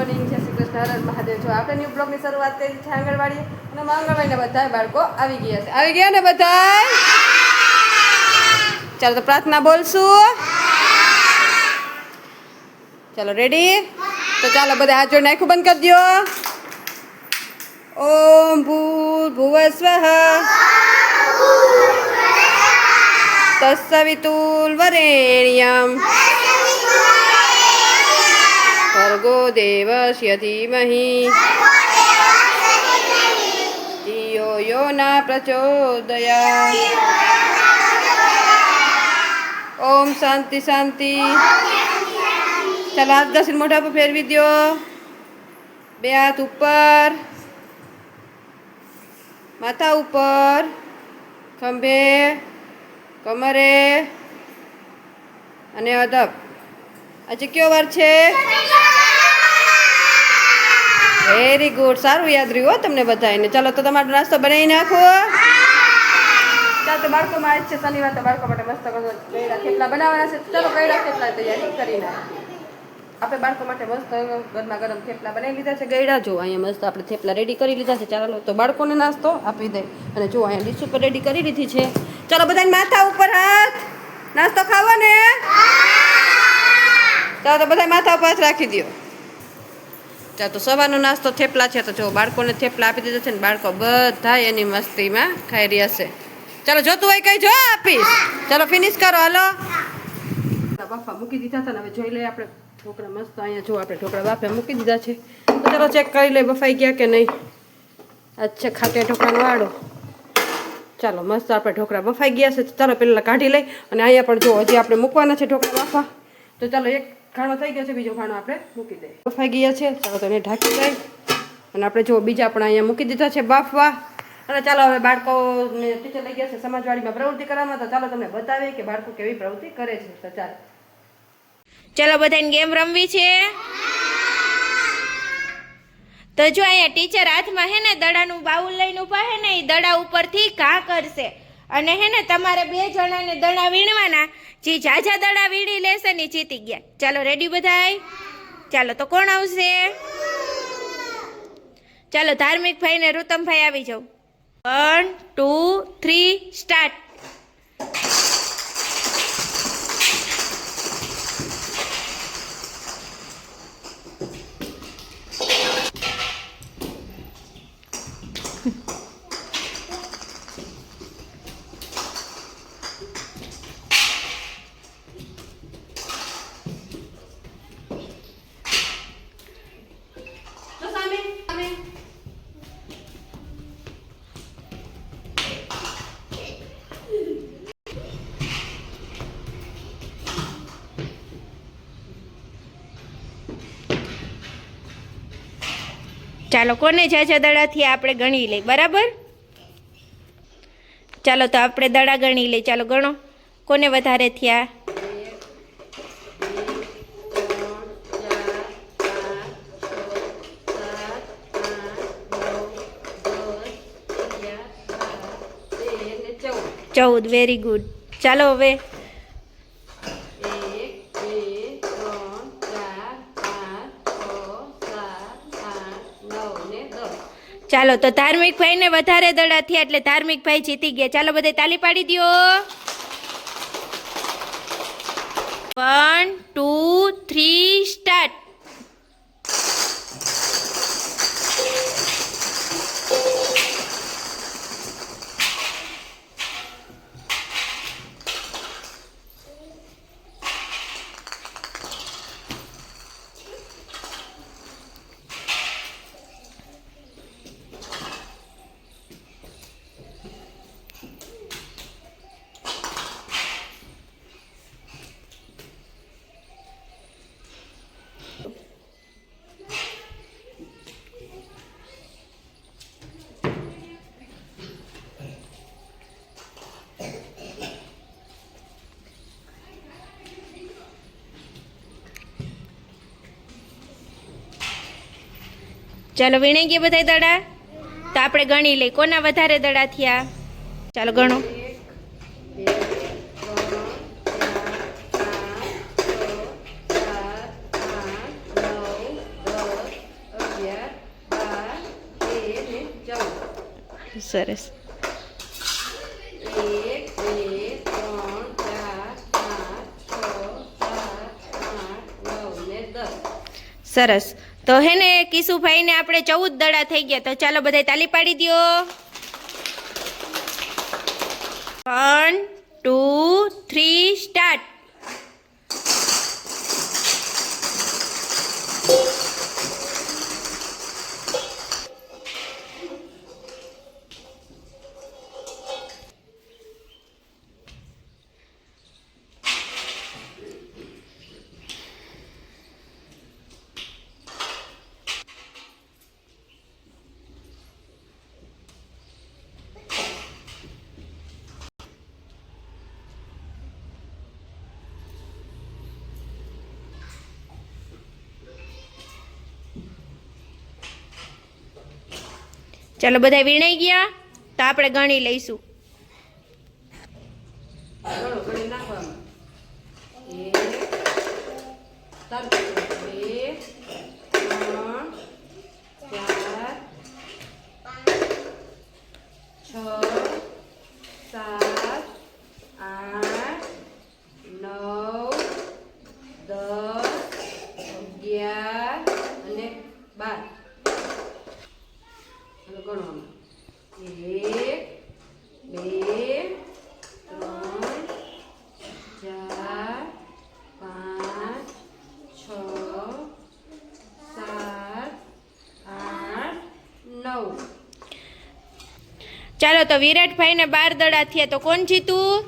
Morning જય શ્રી કૃષ્ણ. હર મહાદેવ. જો આપણે ન્યૂ બ્લોગની શરૂઆત કરી છે આંગણવાડી. અને આંગણવાડીના બધા બાળકો આવી ગયા છે. આવી ગયા ને બધા ચાલો તો પ્રાર્થના બોલશું. ચાલો રેડી તો ચાલો બધા હાથ જોડી આખું બંધ કરી દો ઓમ ભૂ ભુવ તસ્સવિતુલ વરેણ્યમ. ભર્ગો દેવસ્ય ધીમહિ ધિયો યો ના પ્રચોદયા ઓમ શાંતિ શાંતિ ચાલો દર્શન મોઢા પર ફેરવી દો બે હાથ ઉપર માથા ઉપર ખંભે કમરે અને અદબ. આજે કયો વાર છે? વેરી ગુડ સારું યાદ રહ્યું હો તમને બધાને ચાલો તો તમારો નાસ્તો બનાવી નાખો. ચાલો તો બાળકોમાં આજ છે શનિવાર તો બાળકો માટે મસ્ત ગળા થેપલા બનાવવાના છે. ચાલો ગળા થેપલા તૈયારી કરી નાખો આપણે બાળકો માટે મસ્ત ગરમા ગરમ થેપલા બનાવી લીધા છે. ગયડા જો અહીંયા મસ્ત આપણે થેપલા રેડી કરી લીધા છે. ચાલો તો બાળકોને નાસ્તો આપી દે. અને જો અહીંયા ડીશ ઉપર રેડી કરી લીધી છે. ચાલો બધાને માથા ઉપર હાથ. નાસ્તો ખાવો ને? ચાલો તો બધા માથા ઉપર હાથ રાખી દો ચાલો તો સવારનો નાસ્તો થેપલા છે, તો જો બાળકોને થેપલા આપી દીધા છે ને બાળકો બધા એની મસ્તીમાં ખાઈ રહ્યા છે. ચાલો, જોતું હોય કઈ જો આપીશ. ચાલો ફિનિશ કરો, હાલો. બાફા મૂકી દીધા હતા ને, હવે જોઈ લઈએ આપણે ઢોકળા મસ્ત અહીંયા જો આપણે ઢોકળા બાફે મૂકી દીધા છે. તો ચાલો ચેક કરી લઈએ બફાઈ ગયા કે નહીં. અચ્છા ખાતે ઢોકળાનો વાળો ચાલો, મસ્ત આપણે ઢોકળા બફાઈ ગયા છે. ચાલો પહેલાં કાઢી લઈ અને અહીંયા પણ જો હજી આપણે મૂકવાના છે ઢોકળા બાફા. તો ચાલો, એક ખાણો થઈ ગયો છે, બીજો ખાણો આપણે મૂકી દઈએ. બફાઈ ગયા છે, ચાલો તો ઢાંકી દઈ અને આપણે જો બીજા પણ અહીંયા મૂકી દીધા છે, બાફવા. અને ચાલો હવે બાળકો ટીચર લઈ ગયા છે, સમાજવાડીમાં પ્રવૃત્તિ કરવામાં, તો ચાલો તમને બતાવીએ કે બાળકો કેવી પ્રવૃત્તિ કરે છે. તો ચાલો. ચાલો, બધાને ગેમ રમવી છે? તો જો અહીંયા ટીચર હાથમાં હે ને દડાનું બાઉલ લઈને ઊભા હે ને, એ દડા ઉપરથી ઘા કરશે. અને હે ને, તમારે બે જણાને દડા વીણવાના. જે ઝાઝા દડા વીણી લેશે ને જીતી ગયા. ચાલો રેડી બધાય? ચાલો, તો કોણ આવશે? ચાલો, ધાર્મિક ભાઈ ને રૂતમભાઈ આવી જાવ વન ટુ થ્રી સ્ટાર્ટ ચાલો કોને ઝાઝા દડાથી આપણે ગણી લઈ બરાબર? ચાલો તો આપણે દડા ગણી લઈ ચાલો ગણો. કોને વધારે થયા? ચૌદ વેરી ગુડ. ચાલો હવે ચાલો, તો ધાર્મિક ભાઈને વધારે દડા થયા એટલે ધાર્મિક ભાઈ જીતી ગયા. ચાલો બધે તાલી પાડી દો વન, ટુ, થ્રી, સ્ટાર્ટ. ચાલો વીણાઈ ગયા બધા દડા? તો આપણે ગણી લઈએ. કોના વધારે દડા થયા? ચાલો ગણો. સરસ. સરસ. તો હે ને, કિશુભાઈને આપણે ચૌદ દડા થઈ ગયા. તો ચાલો બધા તાલી પાડી દ્યો. વન ટુ થ્રી સ્ટાર્ટ ચાલો બધા વીણાઈ ગયા? તો આપણે ગણી લઈશું. ઘણો ઘણી નાખવામાં એક તરત બે ત્રણ ચાર છ સાત આઠ નવ દસ અગિયાર અને બાર હવે ગણવામાં એક બે ત્રણ ચાર પાંચ છ સાત આઠ નવ ચાલો તો વિરાટભાઈને બાર દડા થયા તો કોણ જીતું?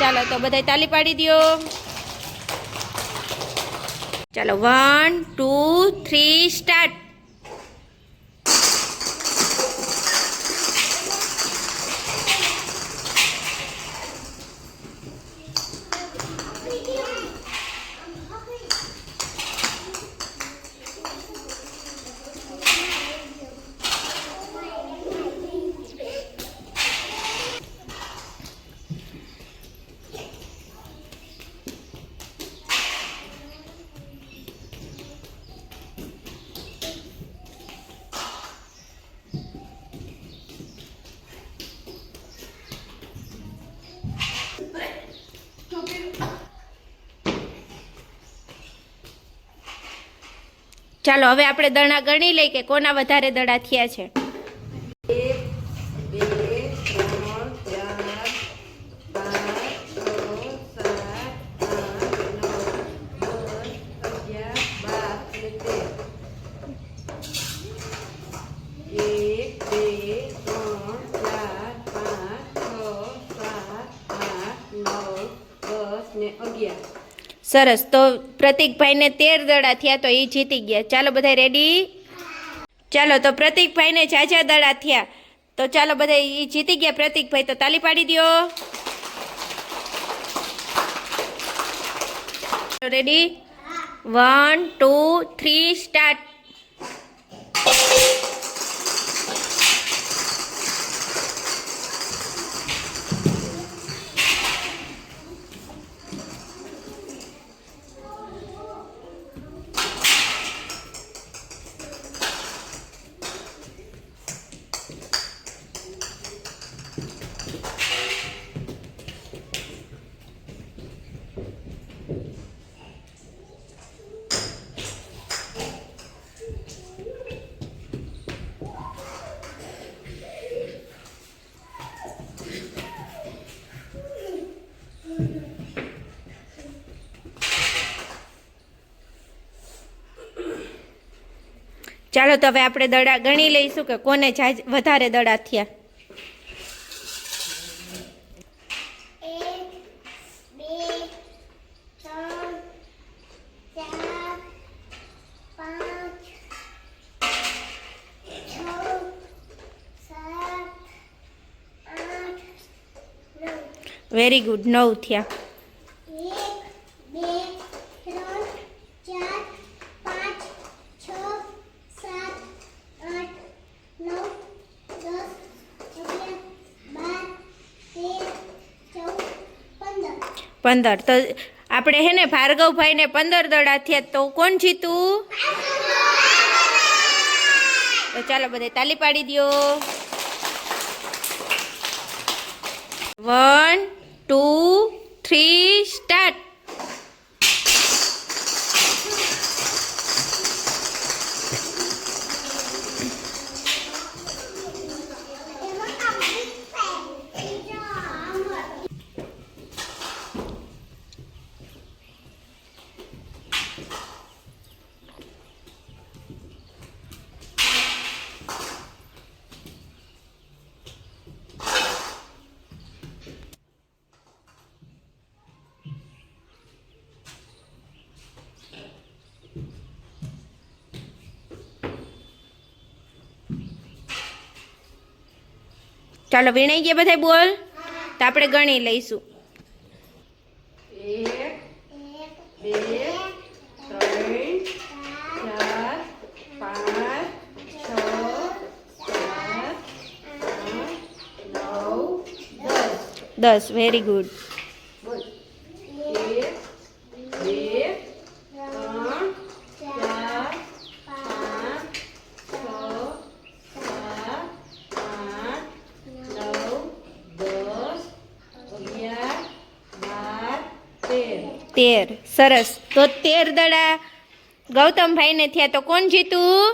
ચાલો તો બધા તાલી પાડી દ્યો. ચાલો વન ટુ થ્રી સ્ટાર્ટ ચાલો હવે આપણે દડા ગણી લઈએ કે કોના વધારે દડા થયા છે? સરસ. તો પ્રતિકભાઈને તેર દડા થયા તો એ જીતી ગયા. ચાલો બધા રેડી ચાલો, તો પ્રતિકભાઈને ઝાઝા દડા થયા. તો ચાલો બધા એ જીતી ગયા પ્રતિકભાઈ તો તાલી પાડી દ્યો. Ready one two three start ચાલો તો હવે આપણે દડા ગણી લઈશું કે કોને વધારે દડા થયા? વેરી ગુડ નવ થયા. પંદર. તો આપણે હે ને ભાર્ગવભાઈને પંદર દડા થયા તો કોણ જીતું? તો ચાલો બધે તાલી પાડી દો વન, ટુ, થ્રી, સ્ટાર્ટ. ચાલો વીણાઈ ગયા બધા બોલ? તો આપણે ગણી લઈશું. દસ. વેરી ગુડ બોલ એક બે ત્રણ ચાર પાંચ છ સાત આઠ નવ દસ અગિયાર બાર તેર સરસ. તો તેર દડા. ગૌતમભાઈને થયા તો કોણ જીતું?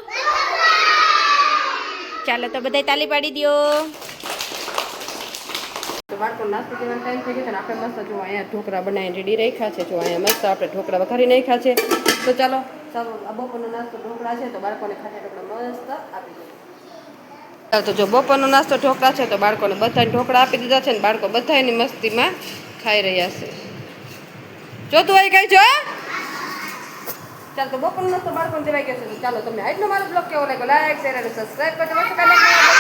ચાલો તો બધા તાલી પાડી તો બાળકો નાસ્તો છે આપણે મસ્ત જો અહીંયા ઢોકળા બનાવીને રેડી રાખ્યા છે. જો અહીંયા મસ્ત આપણે ઢોકળા વઘારી નાખ્યા છે. તો ચાલો ચાલો, આ બપોરનો નાસ્તો ઢોકળા છે તો બાળકોને ખાટા ઢોકળા મસ્ત આપી દો. તો જો બપોરનો નાસ્તો ઢોકળા છે તો બાળકોને બધાને ઢોકળા આપી દીધા છે ને બાળકો બધા એની મસ્તીમાં ખાઈ રહ્યા છે. જોતું હોય કઈ છો? ચાલ તો બપોરનો નાસ્તો બાળકોને દેવાઈ ગયો છે. તો ચાલો તમને આજનો મારો બ્લોગ કેવો લાગ્યો? લાઈક શેર અને સબસ્ક્રાઈબ કરજો.